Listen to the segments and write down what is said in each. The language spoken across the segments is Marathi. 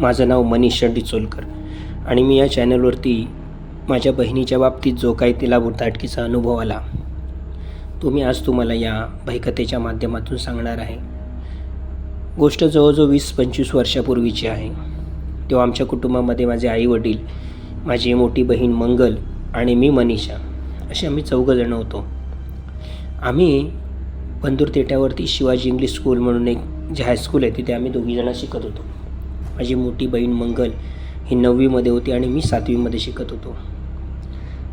माझं नाव मनीष डिचोलकर आणि मी या चॅनलवरती माझ्या बहिणीच्या बाबतीत जो काही तिला बुद्धाटकीचा अनुभव आला तो मी आज तुम्हाला या भयकथेच्या माध्यमातून सांगणार आहे. गोष्ट जवळजवळ वीस पंचवीस वर्षापूर्वीची आहे. तेव्हा आमच्या कुटुंबामध्ये माझे आई वडील माझी मोठी बहीण मंगल आणि मी मनीषा असे आम्ही चौघंजणं होतो. आम्ही बंदूर तेट्यावरती शिवाजी इंग्लिश स्कूल म्हणून एक जे हायस्कूल आहे तिथे आम्ही दोघीजणं शिकत होतो. माझी मोठी बहीण मंगल ही नववीमध्ये होती आणि मी सातवीमध्ये शिकत होतो.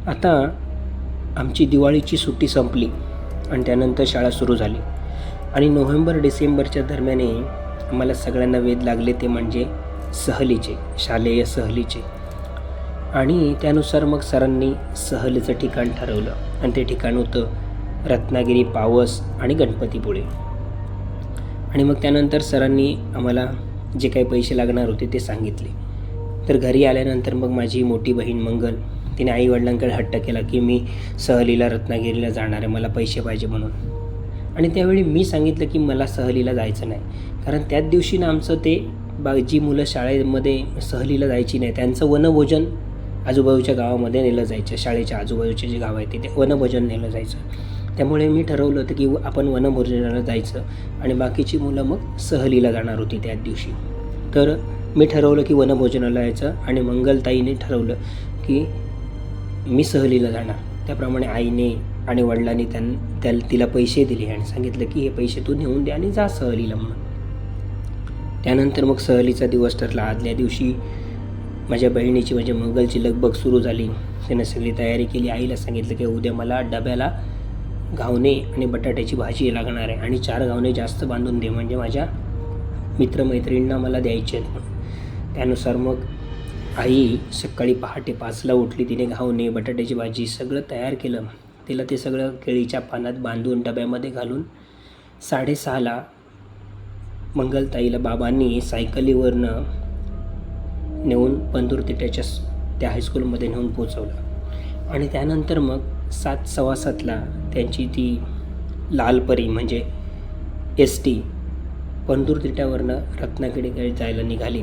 आता आमची दिवाळीची सुट्टी संपली आणि त्यानंतर शाळा सुरू झाली. आणि नोव्हेंबर डिसेंबरच्या दरम्याने आम्हाला सगळ्यांना वेध लागले ते म्हणजे सहलीचे शालेय सहलीचे. आणि त्यानुसार मग सरांनी सहलीचं ठिकाण ठरवलं आणि ते ठिकाण होतं रत्नागिरी पावस आणि गणपतीपुळे. आणि मग त्यानंतर सरांनी आम्हाला जे काही पैसे लागणार होते ते सांगितले. तर घरी आल्यानंतर मग माझी मोठी बहीण मंगल तिने आईवडिलांकडे हट्ट केला की मी सहलीला रत्नागिरीला जाणार आहे मला पैसे पाहिजे म्हणून. आणि त्यावेळी मी सांगितलं की मला सहलीला जायचं नाही. कारण त्याच दिवशी ना आमचं ते बा जी मुलं शाळेमध्ये सहलीला जायची नाही त्यांचं वनभोजन आजूबाजूच्या गावामध्ये नेलं जायचं. शाळेच्या आजूबाजूचे जे गाव आहे तिथे वनभोजन नेलं जायचं. त्यामुळे मी ठरवलं होतं की आपण वनभोजनाला जायचं आणि बाकीची मुलं मग सहलीला जाणार होती त्याच दिवशी. तर मी ठरवलं की वनभोजनाला यायचं आणि मंगलताईने ठरवलं की मी सहलीला जाणार. त्याप्रमाणे आईने आणि वडिलांनी त्यां त्या तिला पैसे दिले आणि सांगितलं की हे पैसे तू नेऊन दे आणि जा सहलीला म्हणून. त्यानंतर मग सहलीचा दिवस ठरला. आदल्या दिवशी माझ्या बहिणीची म्हणजे मंगलची लगबग सुरू झाली. त्यानं सगळी तयारी केली. आईला सांगितलं की उद्या मला डब्याला घावणे आणि बटाट्याची भाजी लागणार आहे. आणि चार घावणे जास्त बांधून दे म्हणजे माझ्या मित्रमैत्रिणींना मला द्यायचे आहेत म्हणून. त्यानुसार मग आई सकाळी पहाटे पाचला उठली. तिने घावणे बटाट्याची भाजी सगळं तयार केलं. तिला ते सगळं केळीच्या पानात बांधून डब्यामध्ये घालून साडेसहाला मंगलताईला बाबांनी सायकलीवरनं नेऊन पंदूर तिट्याच्या त्या हायस्कूलमध्ये नेऊन पोचवलं आणि त्यानंतर मग सात सव्वा सातला त्यांची ती लालपरी म्हणजे एस टी पंदूर तिट्यावरनं रत्नागिरीकडे जायला निघाली.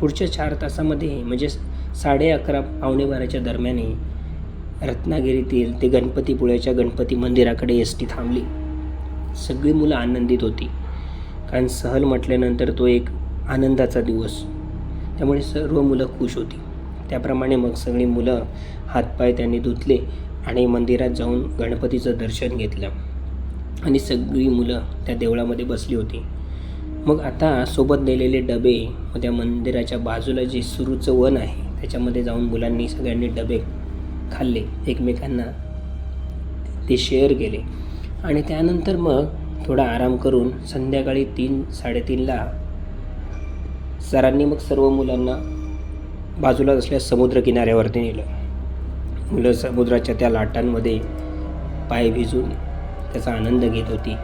पुढच्या चार तासामध्ये म्हणजे साडे अकरा पावणे बाराच्या दरम्याने रत्नागिरीतील ते गणपतीपुळ्याच्या गणपती मंदिराकडे एस टी थांबली. सगळी मुलं आनंदित होती. कारण सहल म्हटल्यानंतर तो एक आनंदाचा दिवस. त्यामुळे सर्व मुलं खुश होती. त्याप्रमाणे मग सगळी मुलं हातपाय त्यांनी धुतले. आणि मंदिरात जाऊन गणपतीचं दर्शन घेतलं. आणि सगळी मुलं त्या देवळामध्ये बसली होती. मग आता सोबत नेलेले डबे व त्या मंदिराच्या बाजूला जे सुरूचं वन आहे त्याच्यामध्ये जाऊन मुलांनी सगळ्यांनी डबे खाल्ले. एकमेकांना ते शेअर केले. आणि त्यानंतर मग थोडा आराम करून संध्याकाळी तीन साडेतीनला सरांनी मग सर्व मुलांना बाजूला असल्या समुद्र किनाऱ्यावरती नेलं. मुलं समुद्राच्या त्या लाटांमध्ये पाय भिजून त्याचा आनंद घेत होती.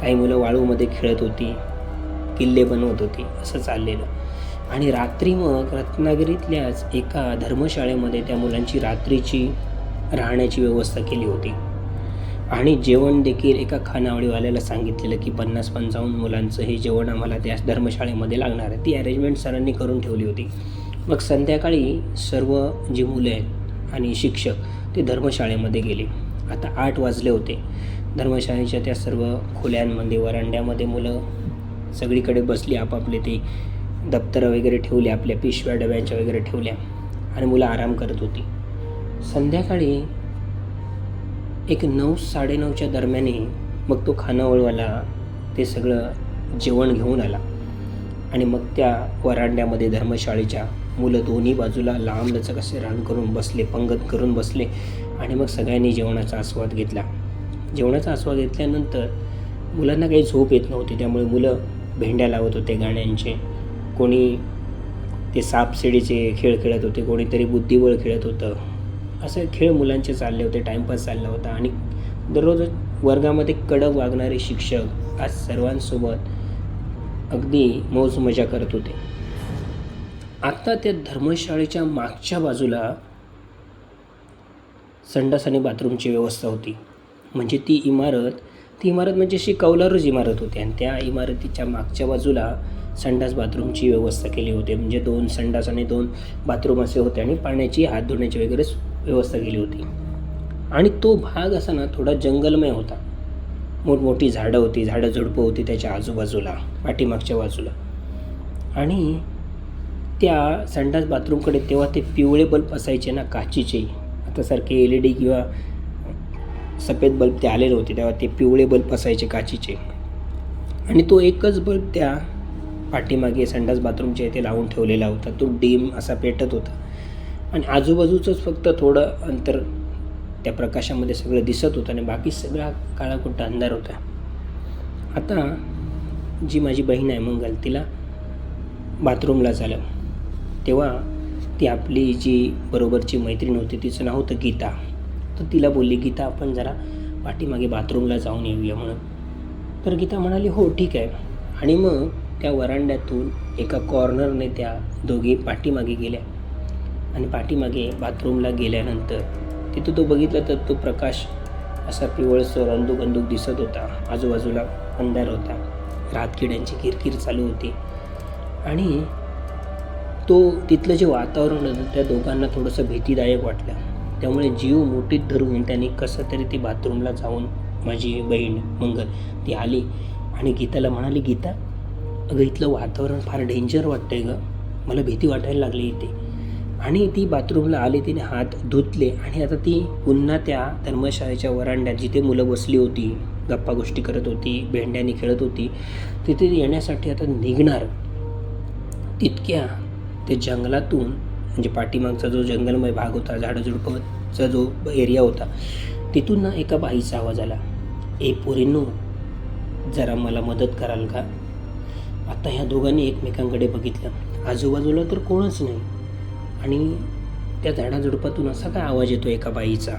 काही मुलं वाळूमध्ये खेळत होती किल्ले बनवत होती असं चाललेलं. आणि रात्री मग रत्नागिरीतल्याच एका धर्मशाळेमध्ये त्या मुलांची रात्रीची राहण्याची व्यवस्था केली होती. आणि जेवण देखील एका खानावळीवाल्याला सांगितलेलं की पन्नास पंचावन्न मुलांचं हे जेवण आम्हाला त्या धर्मशाळेमध्ये लागणार आहे. ती अरेंजमेंट सरांनी करून ठेवली होती. मग संध्याकाळी सर्व जी मुलं आहेत आणि शिक्षक ते धर्मशाळेमध्ये गेले. आता आठ वाजले होते. धर्मशाळेच्या त्या सर्व खोल्यांमध्ये वरांड्यामध्ये मुलं सगळीकडे बसली आपापले ते दप्तरं वगैरे ठेवले आपल्या पिशव्या डब्यांच्या वगैरे ठेवल्या आणि मुलं आराम करत होती. संध्याकाळी एक नऊ साडेनऊच्या दरम्याने मग तो खानावळवाला ते सगळं जेवण घेऊन आला आणि मग त्या वरांड्यामध्ये धर्मशाळेच्या मुलं दोन्ही बाजूला लांब लचक असे रान करून बसले पंगत करून बसले आणि मग सगळ्यांनी जेवणाचा आस्वाद घेतला. जेवणाचा आस्वाद घेतल्यानंतर मुलांना काही झोप येत नव्हती त्यामुळे मुलं भेंड्या लावत होते गाण्यांचे. कोणी ते सापशिडीचे खेळ खेळत होते कोणीतरी बुद्धिबळ खेळत होतं. असे खेळ मुलांचे चालले होते टाईमपास चालला होता आणि दररोज वर्गामध्ये कडक वागणारे शिक्षक आज सर्वांसोबत अगदी मौज मजा करत होते. आत्ता त्या धर्मशाळेच्या मागच्या बाजूला संडास आणि बाथरूमची व्यवस्था होती. म्हणजे ती इमारत ती इमारत म्हणजे अशी कौलारूच इमारत होती आणि त्या इमारतीच्या मागच्या बाजूला संडास बाथरूमची व्यवस्था केली होती. म्हणजे दोन संडास आणि दोन बाथरूम असे होते आणि पाण्याची हात धुण्याची वगैरे व्यवस्था केली होती. आणि तो भाग असा ना थोडा जंगलमय होता. मोठमोठी झाडं होती झाडं झुडपं होती त्याच्या आजूबाजूला पाठीमागच्या बाजूला. आणि त्या संडास बाथरूमकडे तेव्हा ते पिवळे बल्ब असायचे ना काचीचे. आता सारखे एल ई डी किंवा सफेद बल्ब ते आलेले होते तेव्हा ते पिवळे बल्ब असायचे काचीचे. आणि तो एकच बल्ब त्या पाठीमागे संडास बाथरूमच्या इथे लावून ठेवलेला होता. तो डीम असा पेटत होता. आणि आजूबाजूचंच फक्त थोडं अंतर त्या प्रकाशामध्ये सगळं दिसत होतं आणि बाकी सगळा काळाकुट्टा अंधार होता. आता जी माझी बहीण आहे मंगल तिला बाथरूमला झालं. तेव्हा ती आपली जी बरोबरची मैत्रीण होती तिचं नाव होतं गीता. तर तिला बोलली गीता आपण जरा पाठीमागे बाथरूमला जाऊन येऊया म्हणून. तर गीता म्हणाली हो ठीक आहे. आणि मग त्या वरांड्यातून एका कॉर्नरने त्या दोघी पाठीमागे गेल्या. आणि पाठीमागे बाथरूमला गेल्यानंतर तिथं तो बघितला तर तो प्रकाश असा पिवळसर अंदूक अंदूक दिसत होता. आजूबाजूला अंधार होता. रातकिड्यांची किरकिर चालू होती. आणि तो तिथलं जे वातावरण होतं त्या दोघांना थोडंसं भीतीदायक वाटलं. त्यामुळे जीव मोठीत धरून त्यांनी कसं तरी ती बाथरूमला जाऊन माझी बहीण मंगल ती आली आणि गीताला म्हणाली गीता अगं इथलं वातावरण फार डेंजर वाटतंय गं. मला भीती वाटायला लागली इथे. आणि ती बाथरूमला आली तिने हात धुतले आणि आता ती पुन्हा त्या धर्मशाळेच्या वरांड्यात जिथे मुलं बसली होती गप्पा गोष्टी करत होती भेंड्याने खेळत होती तिथे ती येण्यासाठी आता निघणार. तितक्या ते जंगलातून म्हणजे पाठीमागचा जो जंगलमय भाग होता झाडझुडपचा जो एरिया होता तिथून ना एका बाईचा आवाज आला. ए पोरींनो जरा मला मदत कराल का? आता ह्या दोघांनी एकमेकांकडे बघितलं. आजूबाजूला तर कोणच नाही. आणि त्या झाडाझुडपातून असा काय आवाज येतो एका बाईचा?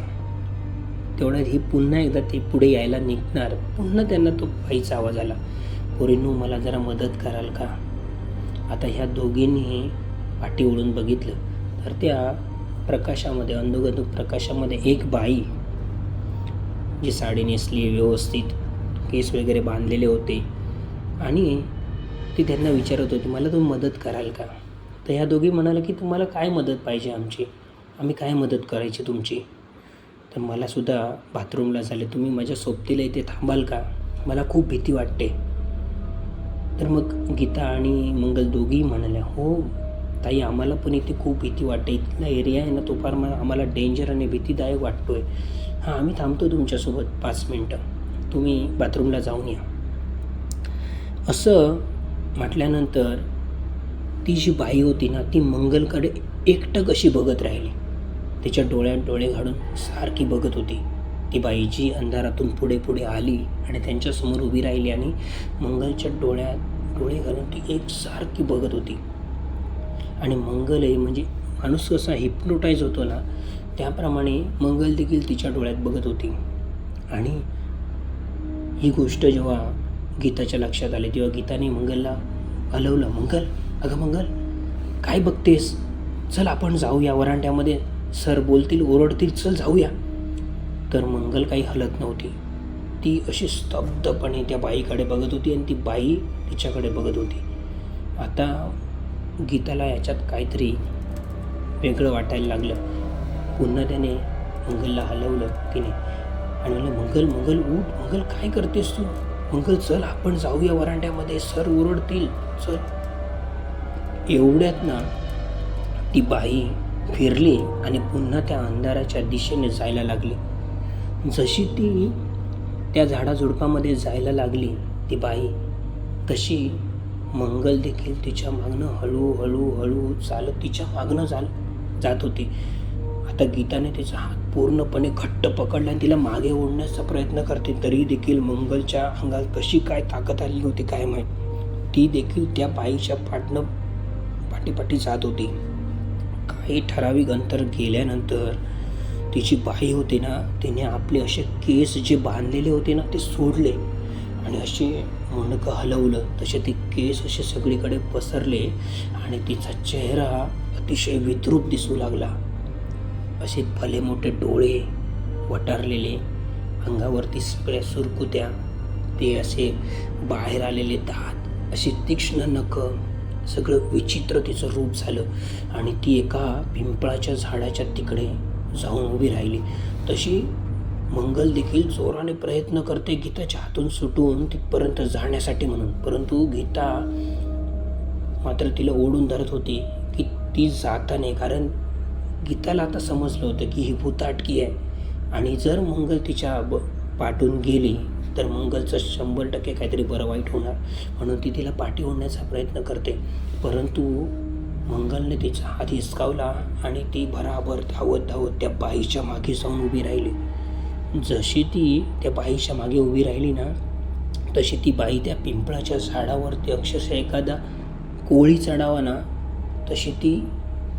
तेवढ्यात ही पुन्हा एकदा ते पुढे यायला निघणार. पुन्हा त्यांना तो बाईचा आवाज आला. पोरींनो मला जरा मदत कराल का? आता ह्या दोघींनी पाठी ओढून बघितलं तर त्या प्रकाशामध्ये अंधुगंधुक प्रकाशामध्ये एक बाई जी साडी नेसली व्यवस्थित केस वगैरे बांधलेले होते आणि ती त्यांना विचारत होती मला तुम्ही मदत कराल का? तर ह्या दोघी म्हणाल्या की तुम्हाला काय मदत पाहिजे आमची? आम्ही काय मदत करायची तुमची? तर मलासुद्धा बाथरूमला झाले तुम्ही माझ्या सोबतीला इथे थांबाल का? मला खूप भीती वाटते. तर मग गीता आणि मंगल दोघी म्हणाल्या हो ताई आम्हाला पण इथे खूप भीती वाटते. इथला एरिया आहे ना तो फार आम्हाला डेंजर आणि भीतीदायक वाटतो आहे हां आम्ही थांबतो तुमच्यासोबत पाच मिनटं. तुम्ही बाथरूमला जाऊन या. असं म्हटल्यानंतर ती जी बाई होती ना ती मंगलकडे एकटक अशी बघत राहिली? तिच्या डोळ्यात डोळे घालून सारखी बघत होती. ती बाई जी अंधारातून पुढे पुढे आली आणि त्यांच्यासमोर उभी राहिली आणि मंगलच्या डोळ्यात डोळे घालून ती एक सारखी बघत होती. आणि मंगलही म्हणजे माणूस कसा हिप्नोटाईज होतो ना त्याप्रमाणे मंगल देखील तिच्या डोळ्यात बघत होती. आणि ही गोष्ट जेव्हा गीताच्या लक्षात आली तेव्हा गीताने मंगलला हलवलं मंगल अगं मंगल काय बघतेस? चल आपण जाऊया वरांड्यामध्ये सर बोलतील ओरडतील चल जाऊया. तर मंगल काही हलत नव्हती. ती अशी स्तब्धपणे त्या बाईकडे बघत होती आणि ती बाई तिच्याकडे बघत होती. आता गीताला याच्यात काहीतरी वेगळं वाटायला लागलं. पुन्हा त्याने मंगलला हलवलं तिने. आणि म्हणलं मंगल मंगल उठ मंगल काय करतेस तू? मंगल चल आपण जाऊया वरांड्यामध्ये. सर ओरडतील. चल. एवढ्यात ना ती बाई फिरली आणि पुन्हा त्या अंधाराच्या दिशेने जायला लागली. जशी ती त्या झाडाझुडपामध्ये जायला लागली ती बाई तशी मंगल देखील तिच्या मागणं हळूहळू हळू चालत तिच्या मागणं चाल जात होती. आता गीताने तिचा हात पूर्णपणे घट्ट पकडला आणि तिला मागे ओढण्याचा प्रयत्न करते. तरी देखील मंगलच्या अंगात कशी काय ताकद आली होती काय माहीत? ती देखील त्या बाईच्या पाठनं पाठीपाठी जात होती. काही ठराविक अंतर गेल्यानंतर तिची बाई होती ना तिने आपले असे केस जे बांधलेले होते ना ते सोडले. आणि असे मुंडकं हलवलं तसे ते केस असे सगळीकडे पसरले आणि तिचा चेहरा अतिशय विद्रूप दिसू लागला. असे भले मोठे डोळे वटारलेले अंगावरती सगळ्या सुरकुत्या ते असे बाहेर आलेले दात अशी तीक्ष्ण नखं सगळं विचित्र तिचं रूप झालं आणि ती एका पिंपळाच्या झाडाच्या तिकडे जाऊन उभी राहिली. तशी मंगल देखील जोराने प्रयत्न करते गीताच्या हातून सुटून तिथपर्यंत जाण्यासाठी म्हणून. परंतु गीता मात्र तिला ओढून धरत होती की ती जाता नाही कारण गीताला आता समजलं होतं की ही भूताटकी आहे. आणि जर मंगल तिच्या ब पाठून गेली तर मंगलचं शंभर टक्के काहीतरी बरं वाईट होणार म्हणून ती तिला पाठी ओढण्याचा प्रयत्न करते. परंतु मंगलने तिचा हात हिसकावला आणि ती भराभर धावत धावत त्या बाईच्या मागे जाऊन उभी राहिली. जशी ती त्या बाईच्या मागे उभी राहिली ना तशी ती बाई त्या पिंपळाच्या झाडावरती अक्षरशः एखादा कोळी चढावा ना तशी ती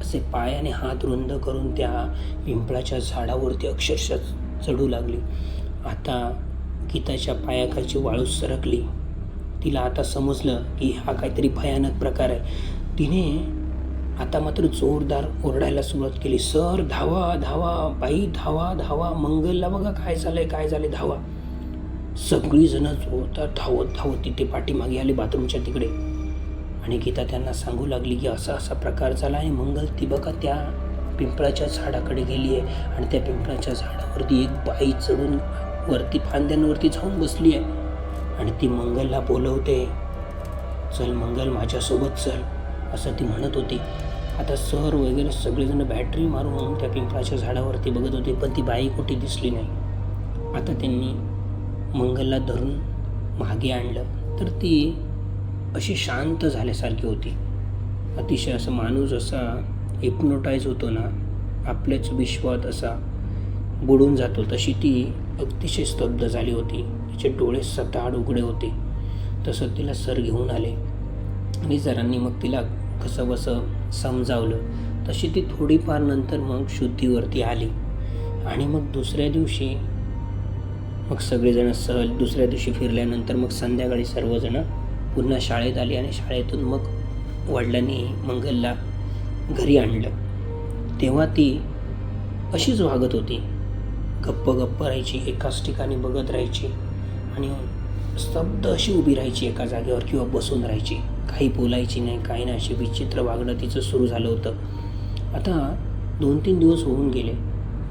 असे पायाने हात रुंद करून त्या पिंपळाच्या झाडावरती अक्षरशः चढू लागली. आता गीताच्या पायाखालची वाळू सरकली. तिला आता समजलं की हा काहीतरी भयानक प्रकार आहे. तिने आता मात्र जोरदार ओरडायला सुरुवात केली. सर धावा धावा बाई धावा धावा मंगलला बघा काय झालंय काय झालंय धावा. सगळीजणं जोरदार धावत धावत तिथे पाठीमागे आले बाथरूमच्या तिकडे. आणि गीता त्यांना सांगू लागली की असा असा प्रकार झाला आणि मंगल ती बघा त्या पिंपळाच्या झाडाकडे गेली आहे आणि त्या पिंपळाच्या झाडावरती एक बाई चढून वरती फांद्यांवरती जाऊन बसली आहे. आणि ती मंगलला बोलवते चल मंगल माझ्यासोबत चल असं ती म्हणत होती. आता सर वगैरे सगळेजण बॅटरी मारून त्या पिंपळाच्या झाडावरती बघत होते पण ती बाई कुठे दिसली नाही. आता त्यांनी मंगलला धरून मागे आणलं तर ती अशी शांत झाल्यासारखी होती. अतिशय असं माणूस असा हिप्नोटाईज होतो ना आपल्याच विश्वात असा बुडून जातो. तशी ती अतिशय स्तब्ध झाली होती. तिचे डोळे सताड उघडे होते. तसं तिला सर घेऊन आले. आणि सरांनी मग तिला कसं बसं समजावलं. तशी ती थोडीफार नंतर मग शुद्धीवरती आली. आणि मग दुसऱ्या दिवशी मग सगळेजण सहल दुसऱ्या दिवशी फिरल्यानंतर मग संध्याकाळी सर्वजणं पुन्हा शाळेत आली आणि शाळेतून मग वडिलांनी मंगलला घरी आणलं. तेव्हा ती अशीच वागत होती. गप्प गप्प राहायची एकाच ठिकाणी बघत राहायची आणि स्तब्ध अशी उभी राहायची एका जागेवर किंवा बसून राहायची. काही बोलायची नाही काही नाही. अशी विचित्र वागणं तिचं सुरू झालं होतं. आता दोन तीन दिवस होऊन गेले.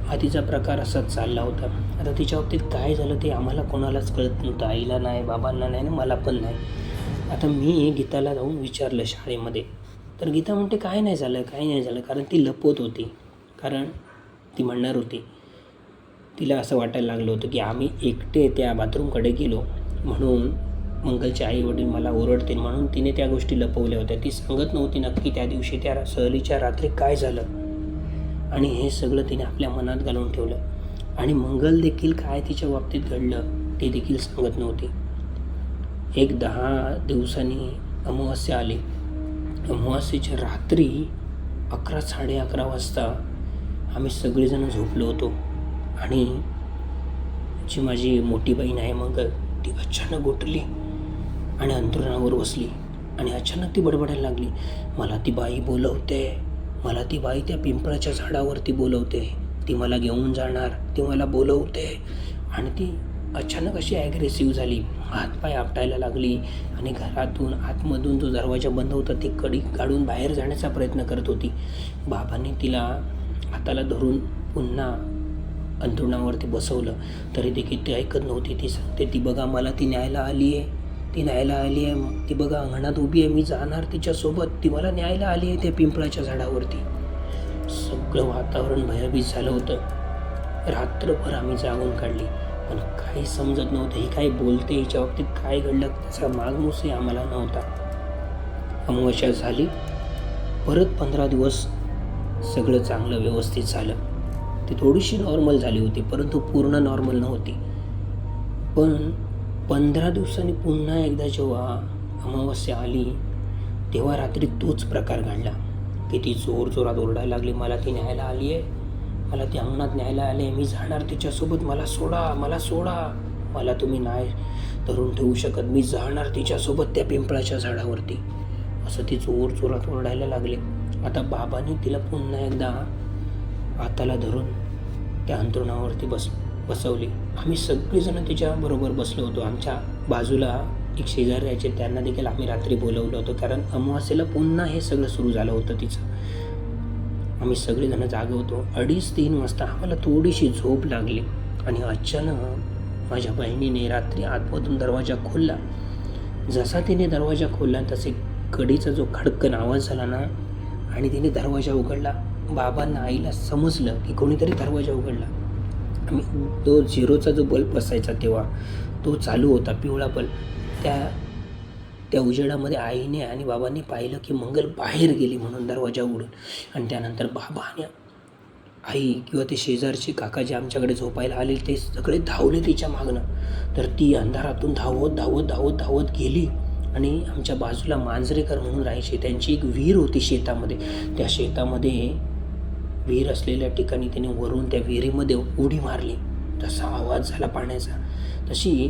हा तिचा प्रकार असाच चालला होता. आता तिच्या बाबतीत काय झालं ते आम्हाला कोणालाच कळत नव्हतं. आईला नाही बाबांना नाही आणि मला पण नाही. आता मी गीताला जाऊन विचारलं शाळेमध्ये. तर गीता म्हणते काय नाही झालं काय नाही झालं? कारण ती लपवत होती. कारण ती म्हणणार होती. तिला असं वाटायला लागलं होतं की आम्ही एकटे त्या बाथरूमकडे गेलो. म्हणून मंगलचे आई वडील मला ओरडतील म्हणून तिने त्या गोष्टी लपवल्या होत्या. ती सांगत नव्हती नक्की त्या दिवशी त्या सहलीच्या रात्री काय झालं. आणि हे सगळं तिने आपल्या मनात घालून ठेवलं. आणि मंगल देखील काय तिच्या बाबतीत घडलं ते देखील सांगत नव्हती. एक दहा दिवसांनी अमावस्या आली. अमावस्येच्या रात्री अकरा साडे अकरा वाजता आम्ही सगळेजण झोपलो होतो. आणि जी माझी मोठी बहीण आहे मंगल ती अचानक उठली. आणि अंतरुणावर बसली. आणि अचानक ती बडबडायला लागली. मला ती बाई बोलवते. मला ती बाई त्या पिंपळाच्या झाडावरती बोलवते. ती मला घेऊन जाणार. ती मला बोलवते. आणि ती अचानक अशी ॲग्रेसिव्ह झाली. हातपाय आपटायला लागली. आणि घरातून आतमधून जो दरवाजा बंद होता ती कडी काढून बाहेर जाण्याचा प्रयत्न करत होती. बाबांनी तिला हाताला धरून पुन्हा अंथरुणावरती बसवलं. तरी देखील ती ऐकत नव्हती. ती सांगते ती बघा मला ती न्यायला आली आहे ती न्यायला आली आहे ती बघा अंगणात उभी आहे मी जाणार तिच्यासोबत. ती मला न्यायला आली आहे त्या पिंपळाच्या झाडावरती. सगळं वातावरण भयभीत झालं होतं. रात्रभर आम्ही जागून काढली. पण काही समजत नव्हतं ही काय बोलते हिच्या बाबतीत काय घडलं त्याचा मागमूसही आम्हाला नव्हता. अमावस्या झाली. परत पंधरा दिवस सगळं चांगलं व्यवस्थित झालं. ती थोडीशी नॉर्मल झाली होती परंतु पूर्ण नॉर्मल नव्हती. पण पंधरा दिवसांनी पुन्हा एकदा जेव्हा अमावस्या आली तेव्हा रात्री तोच प्रकार घडला. किती जोर जोरात ओरडायला लागली मला ती न्यायला आली आहे मला ती अंगणात न्यायला आली आहे मी जाणार तिच्यासोबत? मला सोडा मला सोडा. मला तुम्ही नाही धरून ठेवू शकत. मी जाणार तिच्यासोबत त्या पिंपळाच्या झाडावरती. असं ती जोर जोरात ओरडायला लागले. आता बाबांनी तिला पुन्हा एकदा हाताला धरून त्या अंतरुणावरती बस बसवली. आम्ही सगळेजण तिच्याबरोबर बसलो होतो. आमच्या बाजूला एक शेजाऱ्याचे त्यांना देखील आम्ही रात्री बोलवलं होतं. कारण अमावास्येला पुन्हा हे सगळं सुरू झालं होतं तिचं. आम्ही सगळेजण जागवतो. अडीच तीन वाजता आम्हाला थोडीशी झोप लागली. आणि अचानक माझ्या बहिणीने रात्री आतमधून दरवाजा खोलला. जसा तिने दरवाजा खोलला तसे कडीचा जो खडकन आवाज झाला ना आणि तिने दरवाजा उघडला. बाबांना आईला समजलं की कोणीतरी दरवाजा उघडला. आम्ही तो झिरोचा जो बल्ब असायचा तेव्हा तो चालू होता पिवळा बल्ब. त्या त्या उजेडामध्ये आईने आणि बाबांनी पाहिलं की मंगल बाहेर गेली म्हणून दरवाजा उघडून. आणि त्यानंतर बाबा आणि आई किंवा ते शेजारचे काका जे आमच्याकडे झोपायला आले ते सगळे धावले तिच्या मागणं तर ती अंधारातून धावत धावत धावत धावत गेली. आणि आमच्या बाजूला मांजरेकर म्हणून राहायचे त्यांची एक विहीर होती शेतामध्ये. त्या शेतामध्ये विहीर असलेल्या ठिकाणी तिने वरून त्या विहिरीमध्ये उडी मारली. तसा आवाज झाला पाण्याचा. तशी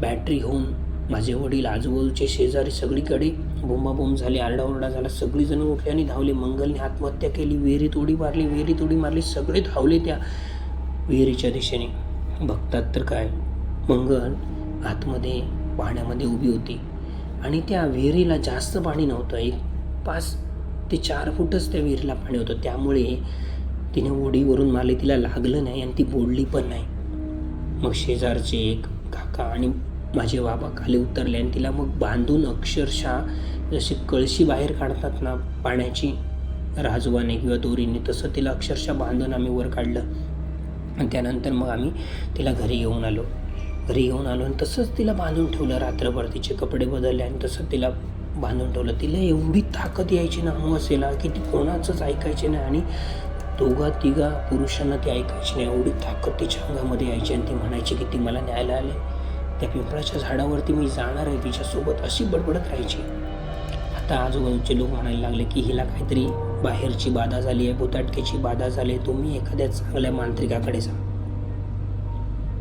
बॅटरी होऊन माझे वडील आजूबाजूचे शेजारी सगळीकडे बोंबाबोंब झाले आरडाओरडा झाला. सगळीजण उठले आणि धावले. मंगलने आत्महत्या केली. विहिरीत उडी मारली विहिरीत उडी मारली. सगळे धावले त्या विहिरीच्या दिशेने. बघतात तर काय? मंगल आतमध्ये पाण्यामध्ये उभी होती. आणि त्या विहिरीला जास्त पाणी नव्हतं. एक पाच ते चार फूटच त्या विहिरीला पाणी होतं. त्यामुळे तिने ओढीवरून मारली तिला लागलं नाही आणि ती बोलली पण नाही. मग शेजारचे एक काका आणि माझे बाबा खाली उतरले आणि तिला मग बांधून अक्षरशः जशी कळशी बाहेर काढतात ना पाण्याची राजवाने किंवा दोरीने तसं तिला अक्षरशः बांधून आम्ही वर काढलं. आणि त्यानंतर मग आम्ही तिला घरी घेऊन आलो. घरी घेऊन आलो आणि तसंच तिला बांधून ठेवलं. रात्रभर तिचे कपडे बदलले आणि तसं तिला बांधून ठेवलं. तिला एवढी ताकद यायची ना असेला की ती कोणाचंच ऐकायची नाही आणि दोघा तिघा पुरुषांना ती ऐकायची नाही एवढी ताकद तिच्या अंगामध्ये यायची आणि ती म्हणायची की ती मला न्यायला आले. त्या पिंपळाच्या झाडावरती मी जाणार आहे तिच्यासोबत अशी बडबडत राहायची. आता आजूबाजूचे लोक म्हणायला लागले की हिला काहीतरी बाहेरची बाधा झाली आहे भुताटकेची बाधा झाली आहे तुम्ही एखाद्या चांगल्या मांत्रिकाकडे जा.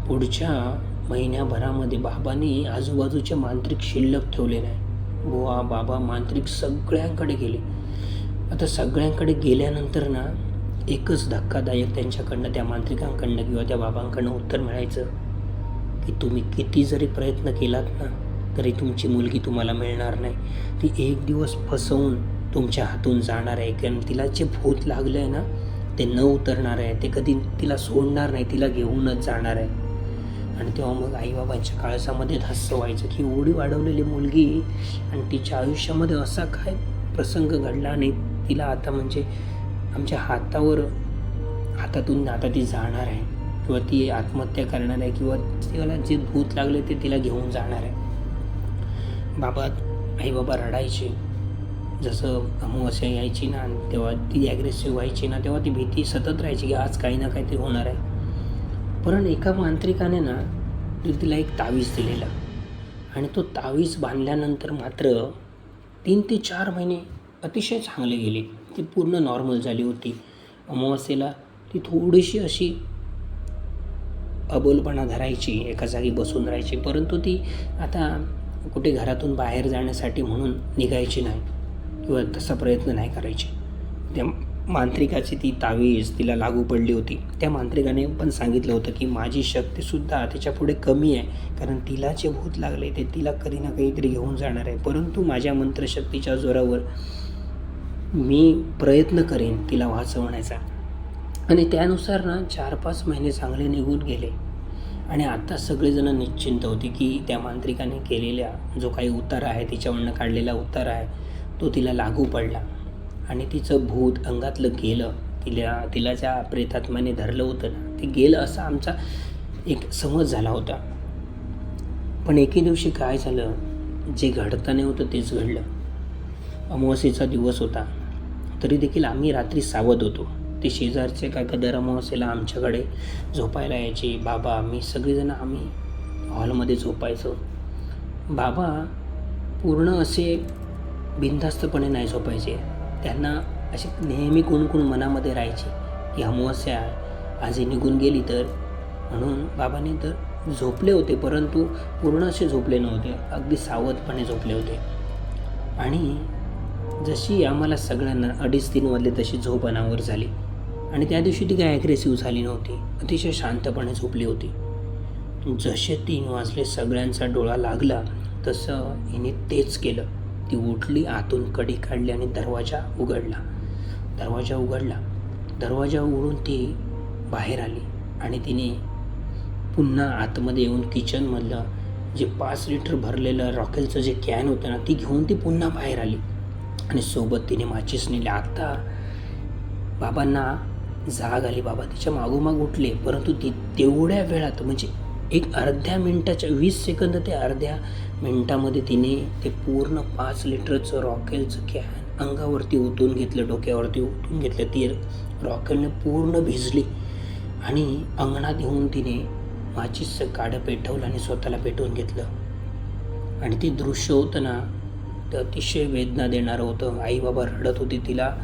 पुढच्या महिन्याभरामध्ये बाबांनी आजूबाजूचे मांत्रिक शिल्लक ठेवले नाही. बुवा बाबा मांत्रिक सगळ्यांकडे गेले. आता सगळ्यांकडे गेल्यानंतर ना एकच धक्कादायक त्यांच्याकडनं त्या मांत्रिकांकडनं किंवा त्या बाबांकडनं उत्तर मिळायचं की तुम्ही किती जरी प्रयत्न केलात ना तरी तुमची मुलगी तुम्हाला मिळणार नाही. ती एक दिवस फसवून तुमच्या हातून जाणार आहे. कारण तिला जे भूत लागलं आहे ना ते न उतरणार आहे. ते कधी तिला सोडणार नाही तिला घेऊनच जाणार आहे. आणि तेव्हा मग आईबाबांच्या काळजामध्ये धस्स व्हायचं की एवढी वाढवलेली मुलगी आणि तिच्या आयुष्यामध्ये असा काय प्रसंग घडला आणि तिला आता म्हणजे आमच्या हातावर हातातून आता ती जाणार आहे. किंवा ती आत्महत्या करणार आहे किंवा तिला जे भूत लागले ते तिला घेऊन जाणार आहे. बाबा आई बाबा रडायचे. जसं अमावस्या यायची ना तेव्हा ती ॲग्रेसिव्ह व्हायची ना तेव्हा ती भीती सतत राहायची की आज काही ना काहीतरी होणार आहे. पण एका मांत्रिकाने ना तिला एक तावीज दिलेला. आणि तो तावीज बांधल्यानंतर मात्र तीन ते चार महिने अतिशय चांगले गेले. ती पूर्ण नॉर्मल झाली होती. अमावस्येला ती थोडीशी अशी अबोलपणा धरायची एका जागी बसून राहायची. परंतु ती आता कुठे घरातून बाहेर जाण्यासाठी म्हणून निघायची नाही किंवा तसा प्रयत्न नाही करायची. त्या मांत्रिकाची ती तावीज तिला लागू पडली होती. त्या मांत्रिकाने पण सांगितलं होतं की माझी शक्तीसुद्धा त्याच्यापुढे कमी आहे कारण तिला जे भूत लागले ते तिला कधी ना काहीतरी घेऊन जाणार आहे. परंतु माझ्या मंत्रशक्तीच्या जोरावर मी प्रयत्न करेन तिला वाचवण्याचा. आणि त्यानुसार ना चार पाच महिने चांगले निघून गेले. आणि आता सगळेजण निश्चिंत होते की त्या मांत्रिकाने केलेल्या जो काही उतार आहे तिच्यावरनं काढलेला उतार आहे तो तिला लागू पडला. आणि तिचं भूत अंगातलं गेलं. तिला तिला ज्या प्रेतात्म्याने धरलं होतं ना ते गेलं असा आमचा एक समज झाला होता. पण एके दिवशी काय झालं? जे घडताना नाही होतं तेच घडलं. अमावस्येचा दिवस होता. तरी देखील आम्ही रात्री सावध होतो. ते शेजारचे काका दर अमावस्येला आमच्याकडे झोपायला यायचे. बाबा मी सगळेजण आम्ही हॉलमध्ये झोपायचो. बाबा पूर्ण असे बिनधास्तपणे नाही झोपायचे. त्यांना असे नेहमी कुणकुण मनामध्ये राहायचे की अमावस्या आजही निघून गेली तर? म्हणून बाबांनी तर झोपले होते परंतु पूर्ण असे झोपले नव्हते. अगदी सावधपणे झोपले होते. आणि जशी आम्हाला सगळ्यांना अडीच तीन वाजले तशी झोप अनावर झाली. आणि त्या दिवशी ती काय ॲग्रेसिव्ह झाली नव्हती अतिशय शांतपणे झोपली होती. जसे तीन वाजले सगळ्यांचा डोळा लागला तसं हिने तेच केलं. ती उठली आतून कडी काढली आणि दरवाजा उघडला. दरवाजा उघडला. दरवाजा उघडून ती बाहेर आली आणि तिने पुन्हा आतमध्ये येऊन किचनमधलं जे पाच लिटर भरलेलं रॉकेलचं जे कॅन होतं ना ती घेऊन ती पुन्हा बाहेर आली. आणि सोबत तिने माचीस नेली आता बाबांना जाग आली. बाबा तिच्या मागोमाग उठले. परंतु ती तेवढ्या वेळात म्हणजे एक अर्ध्या मिनटाच्या वीस सेकंद ते अर्ध्या मिनटामध्ये तिने ते पूर्ण पाच लिटरचं रॉकेलचं कॅन अंगावरती ओतून घेतलं डोक्यावरती ओतून घेतलं. ती रॉकेलने पूर्ण भिजली आणि अंगणात येऊन तिने माचीसचं काडं पेटवलं आणि स्वतःला पेटवून घेतलं. आणि ते दृश्य होतं ना ते अतिशय वेदना देणारं होतं. आई बाबा रडत होती तिला.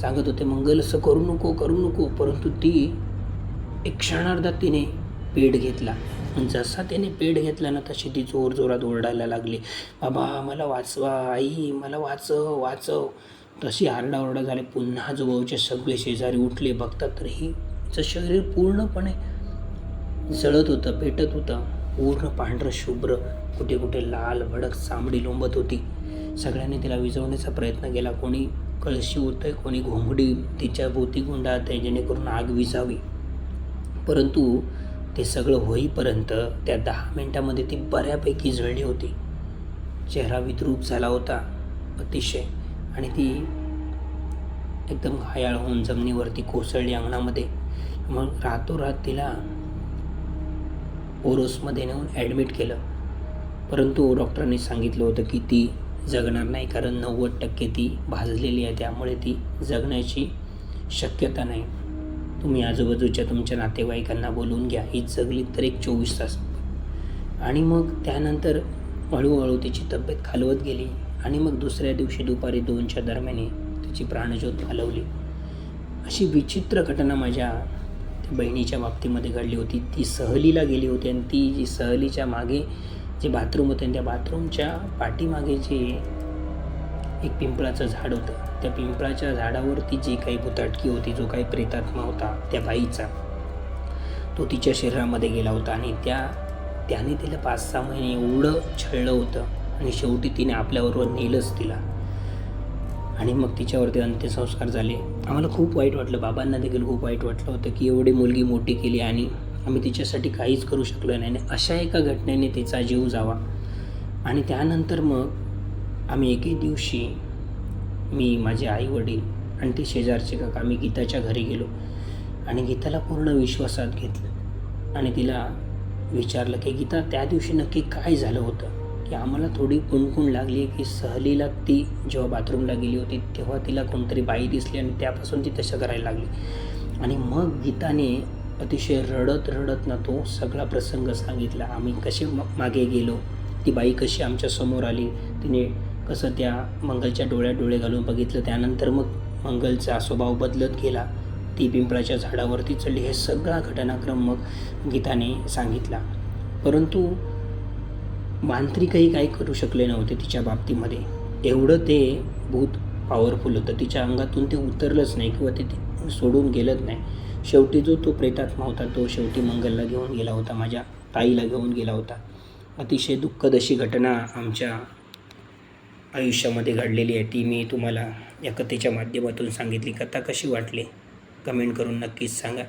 सांगत होते मंगल असं करू नको करू नको. परंतु ती एक क्षणार्धात तिने पेट घेतला. जसा त्याने पेट घेतला ना तशी ती जोर जोरात ओरडायला लागली. बाबा मला वाचवा आई मला वाचव वाचव. तशी आरडाओरडा झाली. पुन्हा आजूबाजूचे सगळे शेजारी उठले. बघतात तर हिचं शरीर पूर्णपणे जळत होतं पेटत होतं. पूर्ण पांढरं शुभ्र कुठे कुठे लाल भडक चांबडी लोंबत होती. सगळ्यांनी तिला विझवण्याचा प्रयत्न केला. कोणी कळशी होतं आहे कोणी घोंगडी तिच्या भोवती गुंडाळत आहे जेणेकरून आग विझावी परंतु ते सगळं होईपर्यंत त्या दहा मिनटामध्ये ती बऱ्यापैकी जळली होती. चेहरा विद्रूप झाला होता अतिशय. आणि ती एकदम घायाळ होऊन जमिनीवरती कोसळली अंगणामध्ये. मग रातोरात तिला ओरोसमध्ये नेऊन ॲडमिट केलं. परंतु डॉक्टरांनी सांगितलं होतं की ती जगणार नाही कारण नव्वद टक्के ती भाजलेली आहे. त्यामुळे ती जगण्याची शक्यता नाही. तुम्ही आजूबाजूच्या तुमच्या नातेवाईकांना बोलून घ्या. ही जगली तर एक चोवीस तास. आणि मग त्यानंतर हळूहळू तिची तब्येत खालवत गेली. आणि मग दुसऱ्या दिवशी दुपारी दोनच्या दरम्याने तिची प्राणज्योत घालवली अशी विचित्र घटना माझ्या बहिणीच्या बाबतीमध्ये घडली होती. ती सहलीला गेली होती आणि ती जी सहलीच्या मागे जे बाथरूम होते आणि त्या बाथरूमच्या पाठीमागे जे एक पिंपळाचं झाड होतं त्या पिंपळाच्या झाडावरती जी काही भुताटकी होती जो काही प्रेतात्मा होता त्या बाईचा तो तिच्या शरीरामध्ये गेला होता आणि त्या त्याने तिला पाच सहा महिने एवढं छळलं होतं आणि शेवटी तिने आपल्याबरोबर नेलंच तिला. आणि मग तिच्यावरती अंत्यसंस्कार झाले. आम्हाला खूप वाईट वाटलं बाबांना देखील खूप वाईट वाटलं होतं की एवढी मुलगी मोठी केली आणि आम्ही तिच्यासाठी काहीच करू शकलो नाही. आणि अशा एका घटनेने तिचा जीव जावा. आणि त्यानंतर मग आम्ही एके दिवशी मी माझे आई वडील आणि ते शेजारचे काका आम्ही गीताच्या घरी गेलो. आणि गीताला पूर्ण विश्वासात घेतलं. आणि तिला विचारलं की गीता त्या दिवशी नक्की काय झालं होतं? की आम्हाला थोडी कुणकुण लागली की सहलीला ती जेव्हा बाथरूमला गेली होती तेव्हा तिला कोणतरी बाई दिसली आणि त्यापासून ती तसं करायला लागली. आणि मग गीताने अतिशय रडत रडत ना तो सगळा प्रसंग सांगितला. आम्ही कसे मागे गेलो? ती बाई कशी आमच्यासमोर आली? तिने कसं त्या मंगलच्या डोळ्यात डोळे घालून बघितलं. त्यानंतर मग मंगलचा स्वभाव बदलत गेला. ती पिंपळाच्या झाडावरती चढली. हे सगळा घटनाक्रम मग गीताने सांगितला. परंतु मांत्रिकही काही करू शकले नव्हते तिच्या बाबतीमध्ये. एवढं ते भूत पॉवरफुल होतं. तिच्या अंगातून ते उतरलंच नाही किंवा ते सोडून गेलंच नाही. शेवटी जो तो प्रेतात्मा होता तो शेवटी मंगलला घेऊन गेला होता माझ्या ताईला घेऊन गेला होता. अतिशय दुःखद अशी घटना आमच्या आयुष्यामध्ये घडलेली आहे. ती मी तुम्हाला या कथेच्या माध्यमातून सांगितली. कथा कशी वाटली? कमेंट करून नक्कीच सांगा.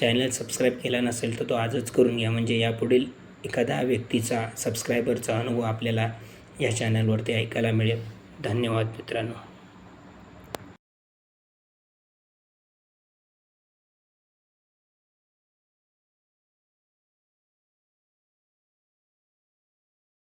चॅनल सबस्क्राईब केला नसेल तर तो आजच करून घ्या. म्हणजे यापुढील एखादा व्यक्तीचा सबस्क्रायबरचा अनुभव आपल्याला या चॅनलवरती ऐकायला मिळेल. धन्यवाद मित्रांनो.